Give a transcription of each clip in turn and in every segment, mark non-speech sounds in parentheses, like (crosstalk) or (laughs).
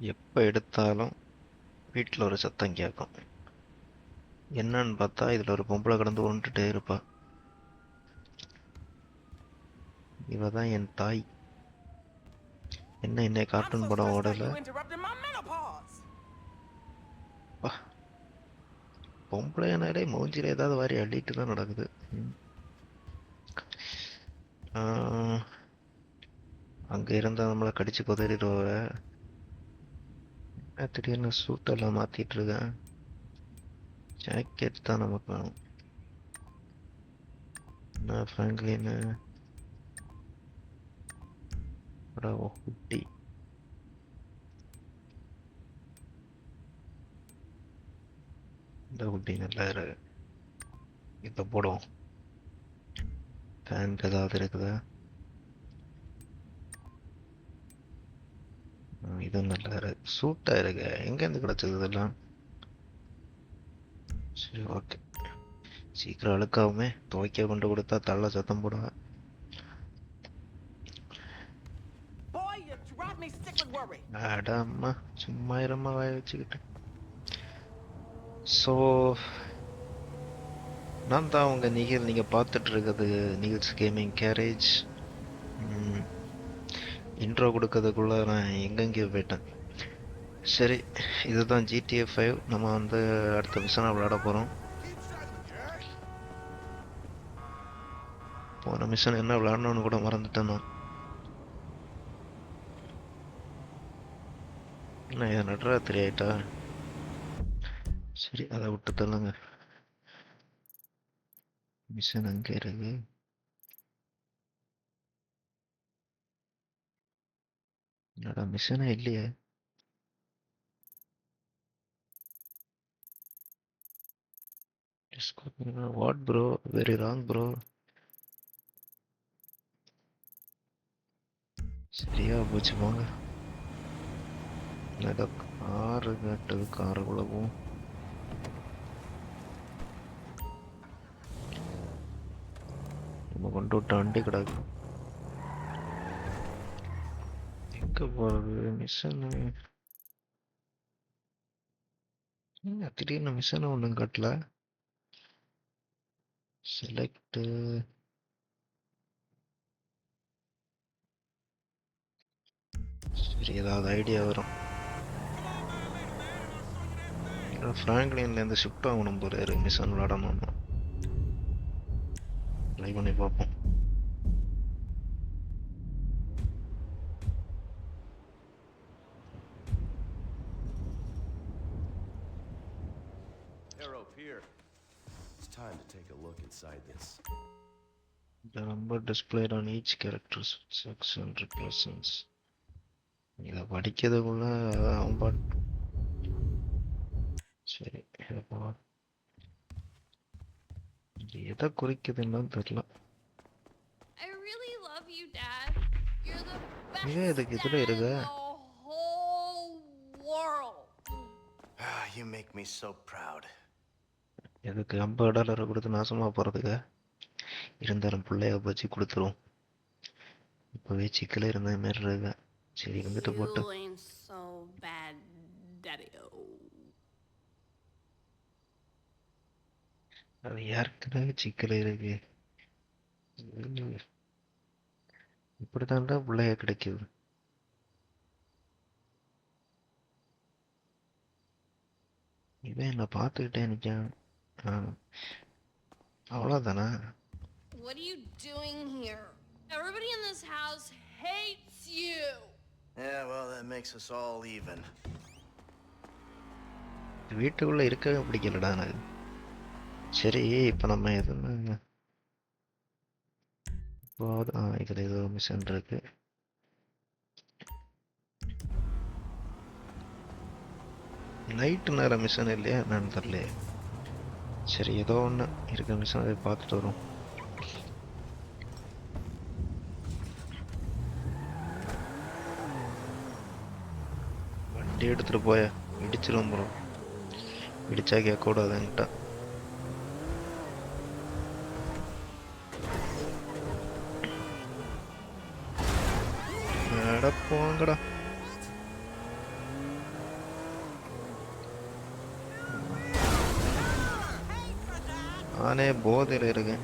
எப்போ எடுத்தாலும் வீட்டில் ஒரு சத்தம் கேட்கும் என்னன்னு பார்த்தா இதில் ஒரு பொம்பளை கிடந்து உருண்டுட்டே இருப்பா. இவ தான் என் தாய். என்ன என்னை கார்ட்டூன் படம் ஓடல. பொம்பளைனாலே மூஞ்சில ஏதாவது வாரி அள்ளிட்டு தான் நடக்குது அங்கே இருந்தால் நம்மளை கடிச்சு குதறிடுவ திடீர்னு சூட்டெல்லாம் மாற்றிட்டு இருக்கேன். ஜாக்கெட் தான் நமக்கு வேணும். என்ன ஃப்ராங்க்லின் ஹுட்டி இந்த ஹுட்டி நல்லா இருக்கு. இதை போடுவோம். பேண்ட் ஏதாவது இருக்குதா? இதுவும் நல்லா இருக்கு சூட்டா இருக்கு. எங்கேருந்து கிடைச்சது இதெல்லாம்? சரி ஓகே சீக்கிரம் அழுக்காவுமே. துவைக்க கொண்டு கொடுத்தா தள்ள சத்தம் போடுவேன் Boy, you drive me sick with worry. அட அம்மா சும்மா இருமா வாய வச்சுக்கிட்டு. ஸோ நான் தான் உங்க நிகழ் நீங்க பார்த்துட்டு இருக்கிறது நிகழ்ஸ் கேமிங் கேரேஜ் இன்ட்ரோ கொடுக்கறதுக்குள்ளே நான் எங்கெங்கேயோ போயிட்டேன். சரி இதுதான் ஜிடிஏ ஃபைவ் நம்ம வந்து அடுத்த மிஷனாக விளையாட போகிறோம் போன மிஷன் என்ன விளையாடணும்னு கூட மறந்துட்டேன் நான். என்ன இது நடுராத்திரி ஆயிட்டா? சரி அதை விட்டு தள்ளுங்க. மிஷன் அங்கே இருக்குது என்னடா மிஷனா இல்லையே? What bro very wrong bro சரியா போச்சு போங்க. என்னடா காரு கேட்டது காருக்குள்ள போகும் நம்ம கொண்டு விட்டு வண்டி கிடக்கு. எங்க போறது? மிஷன் என்ன திடீர்னு மிஷன் ஒன்றும் கட்டல. செலக்ட் சரி ஏதாவது ஐடியா வரும். ஃப்ராங்க்லின்லேருந்து ஷிஃப்ட் ஆகணும் போறாரு மிஷன் விளாடணும்னு ட்ரை பண்ணி பார்ப்போம். look inside this. The number displayed on each character section represents இதை படிக்கிறதுக்குள்ள அவன் பாட் சரி இதை பா இது எதை குறிக்குதுன்னு தெரியல I really love you, Dad. You're the best ஏன் இதுக்கு இதுல dad in இருக்க? the whole world. Ah, you make me so proud. எதுக்கு? ஐம்பது டாலரை கொடுத்து நாசமா போறதுக்கு இருந்தாலும் பிள்ளைய வச்சு கொடுத்துருவோம். இப்போவே சிக்கல இருந்த மாதிரி இருக்க. சரி வந்துட்டு போட்டு. அது யாருக்குனாவே சிக்கல இருக்கு? இப்படித்தான்டா பிள்ளைய கிடைக்குது. இவன் என்ன பார்த்துக்கிட்டே நிக்கான் ஆ. அவ்வளவுதானா What are you doing here? Everybody in this house hates you. Yeah, well, that makes us all even. வீட்டுக்குள்ள இருக்கவே பிடிக்கலடா எனக்கு சரி இப்ப நம்ம எதுன்னு இதுல ஏதோ மிஷன் இருக்கு நைட்டு நேரம் மிஷன் இல்லையா என்னன்னு தெரியல சரி ஏதோ ஒன்று இருக்க மிஷன் அதை பார்த்துட்டு வரும் வண்டி எடுத்துட்டு போய இடிச்சிடும் ப்ரோ இடிச்சா கேட்கக்கூடாது என்கிட்ட. போங்கடா நானே போதையில் இருக்கேன்.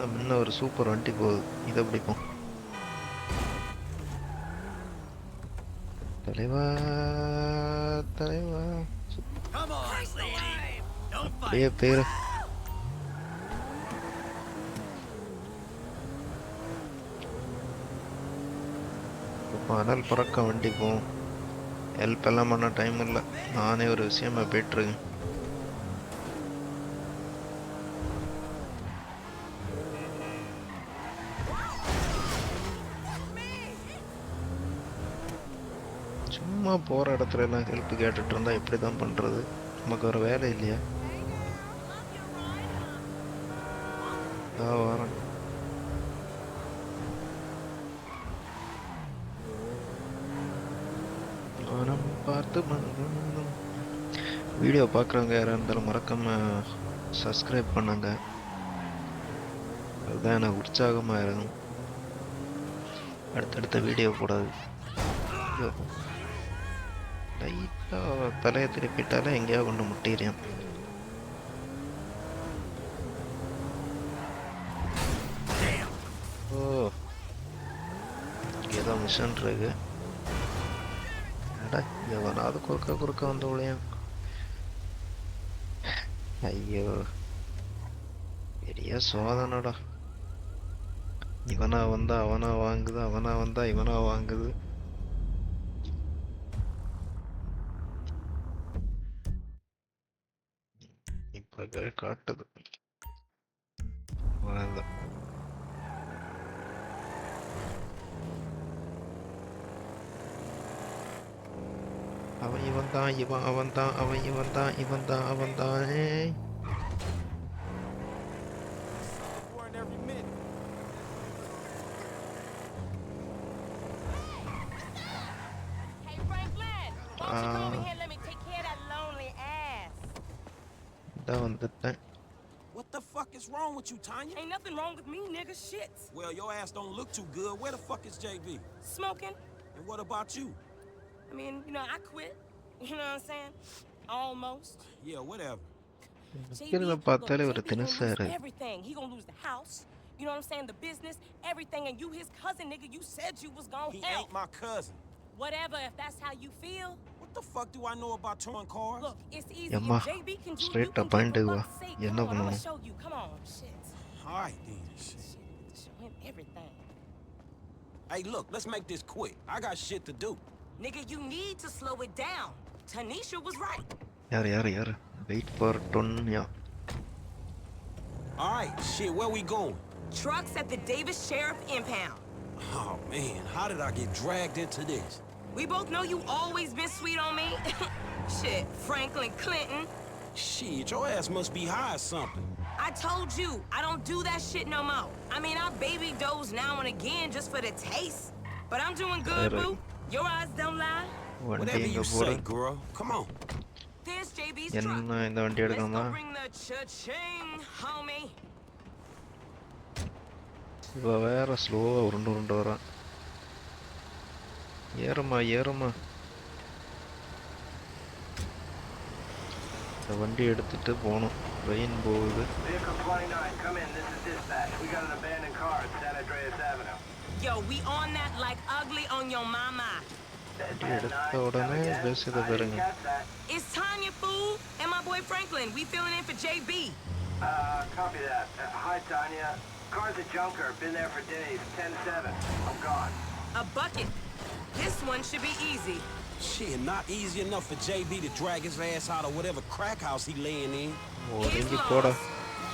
முன்ன ஒரு சூப்பர் வண்டி போகுது. இதை பிடிப்போம். தலைவா தலைவா. அப்படியே பேரு. அனல் பறக்க வண்டி போகும். ஹெல்ப் எல்லாம் பண்ண டைம் இல்லை. நானே ஒரு விஷயமா போயிட்டுருக்கேன் சும்மா போகிற இடத்துல எல்லாம் ஹெல்ப் கேட்டுட்டு இருந்தால் எப்படி தான் பண்ணுறது நமக்கு ஒரு வேலை இல்லையா? வரேன். மனம் பார்த்து மனம் வீடியோ பார்க்குறவங்க யாராக இருந்தாலும் மறக்காம சப்ஸ்கிரைப் பண்ணுங்க. அதுதான் எனக்கு உற்சாகமாக இருக்கும். அடுத்தடுத்த வீடியோ போடாது. தலையை திருப்பிட்டாலே எங்கேயோ கொண்டு முட்டிடுறேன். ஓ ஏதோ மிஷன் இருக்கு. எவனாவது குறுக்க குறுக்க வந்து விளையான் ஐயோ பெரிய சோதனடா. இவனா வந்தா அவனா வாங்குது அவனா வந்தா இவனா வாங்குது இப்ப கா- காட்டுது அவ்வளவுதான். அவன் இவன் தான் இவன் அவன் தான் அவன் இவன் தான் இவன் தான் அவன் தான் இதான் வந்துட்டேன் What the fuck is wrong with you, Tanya? Ain't nothing wrong with me, nigga. Shit. Well, your ass don't look too good. Where the fuck is JB? Smoking. And what about you? I mean, you know, I quit. (laughs) You know what I'm saying? Almost. Yeah, whatever. இருக்கிறத look, பார்த்தாலே JB ஒரு gonna தினசாரு lose everything. He gonna lose the house. You know what I'm saying? The business, everything, and you his cousin, nigga. You said you was gonna He help. ain't my cousin. Whatever, if that's how you feel. What the fuck do I know about towing cars? Look, it's easy. Yamma, if JB can do, straight you can up do, point for க்கு வா. fuck's sake. என்ன Come on, I'm பண்ணணும்? gonna show you. Come on, shit. All right, then. Shit. Shit, show him everything. Hey, look, let's make this quick. I got shit to do. Nigga, you need to slow it down. Tanisha was right. யார் யார் யார் wait for Donya All right, shit, where we going? Trucks at the Davis Sheriff Impound. Oh, man, how did I get dragged into this? We both know you always been sweet on me. (laughs) Shit, Franklin Clinton. Shit, your ass must be high or something. I told you, I don't do that shit no more. I mean, I baby doze now and again just for the taste. But I'm doing good, Alright. boo. Your eyes don't lie. வண்டி Whatever எங்கே you போகிற say, girl. Come on. There's JB's truck. என்ன இந்த வண்டி Let's எடுக்கணுமா go bring the cha-ching, homie. இப்போ வேற ஸ்லோவாக உருண்டு உருண்டு வரான் ஏறுமா ஏறுமா இந்த வண்டி எடுத்துட்டு போகணும் ட்ரெயின் போகுது Vehicle 29, come in. This is dispatch. We got an abandoned car at San Andreas Avenue. Yo, we on that like ugly on your mama. வண்டி எடுத்த உடனே பேசுறத பாருங்க Catch that. It's Tanya, fool, and my boy Franklin. We filling in for JB. Uh, copy that. Uh, hi, Tanya. Car's a junker. Been there for days. 10-7. I'm gone. A bucket. This one should be easy. Shit, not easy enough for JB to drag his ass out of whatever crack house he laying in. Oh, He's lost.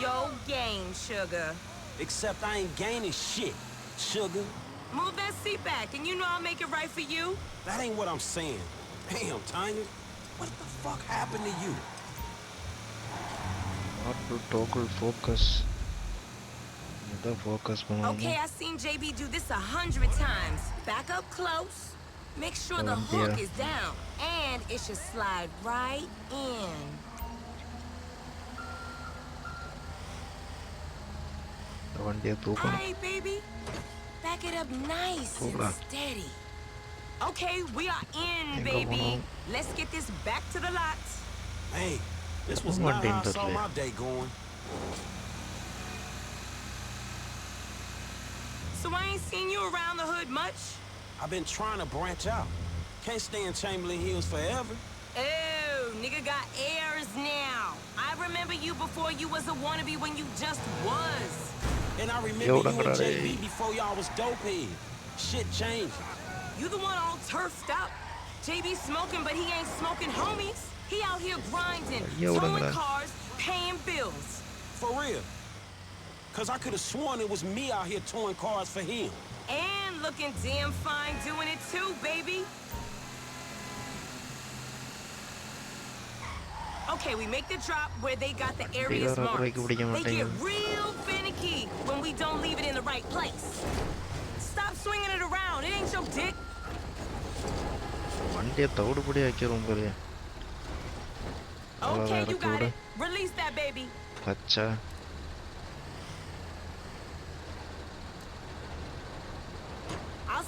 Yo game, sugar. Except I ain't gaining shit, sugar. Move that seat back, and you know I'll make it right for you. That ain't what I'm saying. Damn, Tanya. What the fuck happened to you? Not to toggle focus இதான் focus பண்ணணும் Okay, I've seen JB do this a hundred times. Back up close. Make sure the Oh, hook dear. is down. And it should slide right in. இந்த வண்டியை தூக்கணும் Alright, baby. Back it up nice Hold and on. steady. Okay, we are in, Ain't baby. going on. Let's get this back to the lot. Hey, this was Come on, not how I Dean saw Dudley. my day going. So I ain't seen you around the hood much. I've been trying to branch out. Can't stay in Chamberlain Hills forever. Oh, nigga got airs now. I remember you before you was a wannabe when you just was. And I remember Yo, you and JB before y'all was dopey. Shit changed. You the one all turfed up. JB smoking, but he ain't smoking homies. He out here grinding, Yo, towing cars, paying bills. For real. Cause I could have sworn it was me out here towing cars for him. And looking damn fine doing it too, baby. Okay, we make the drop where they got the areas Dr. marked. Rayக்கு பிடிக்க They get மாட்டேங்குது. real finicky when we don't leave it in the right place. Stop swinging it around. It ain't your dick. வண்டியை தவிடுபடி வைக்கிறோம் பாரு Okay, Alright, you got Dakota. it. Release that baby. Bachcha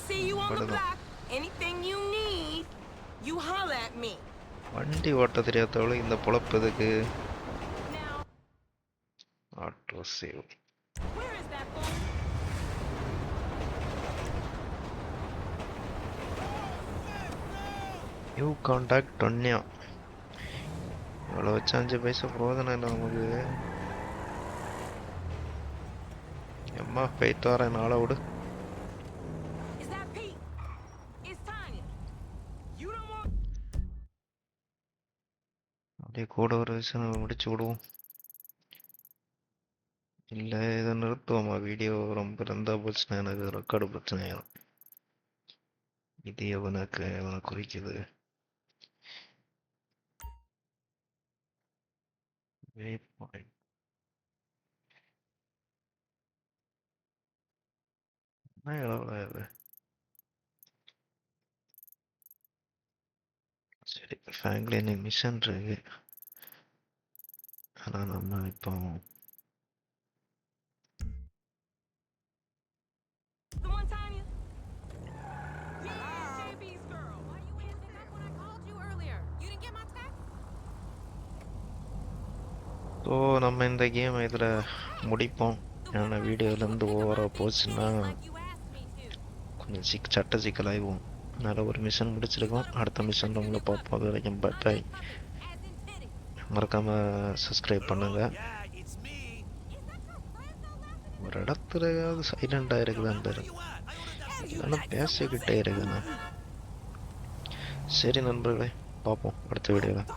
see you on the block. Anything you need, you holler at me. வண்டி ஓட்ட தெரியாதவளை இந்த பொழப்பு எதுக்கு? Auto save? You contact ஒன்னியா இவ்வளோ வச்சு அஞ்சு பைசா பிரோதனம் இல்லை நமக்கு. எம்மா போயிட்டு வரேன். நாளை விடு. கூட ஒரு விஷயம் முடிச்சு விடுவோம். இல்லை இதை நிறுத்துவோமா வீடியோ ரொம்ப இருந்தால் போச்சுன்னா எனக்கு ரெக்கார்டு பிரச்சனை. ஆயிடும் இது எவனுக்கு எவனை குறிக்குது? Waypoint. என்ன இடம் இது? சரி ஃபேங்க்லின் மிஷன் இருக்கு. ஆனால் நம்ம இப்போ? ஸோ நம்ம இந்த கேம் இதில் முடிப்போம். ஏன்னா வீடியோலேருந்து ஓவராக போச்சுன்னா. கொஞ்சம் சிக் சட்ட சிக்கலாகும் அதனால் ஒரு மிஷன் முடிச்சிருக்கோம். அடுத்த மிஷனில் உங்களை பார்ப்போம். அது வரைக்கும் பை மறக்காமல் சப்ஸ்கிரைப் பண்ணுங்கள் ஒரு இடத்துல ஏதாவது ஒரு சைலண்டாக இருக்குதான் பேர் இல்லைன்னா பேசிக்கிட்டே இருக்குண்ணா சரி நண்பர்களே பார்ப்போம். அடுத்த வீடியோவில்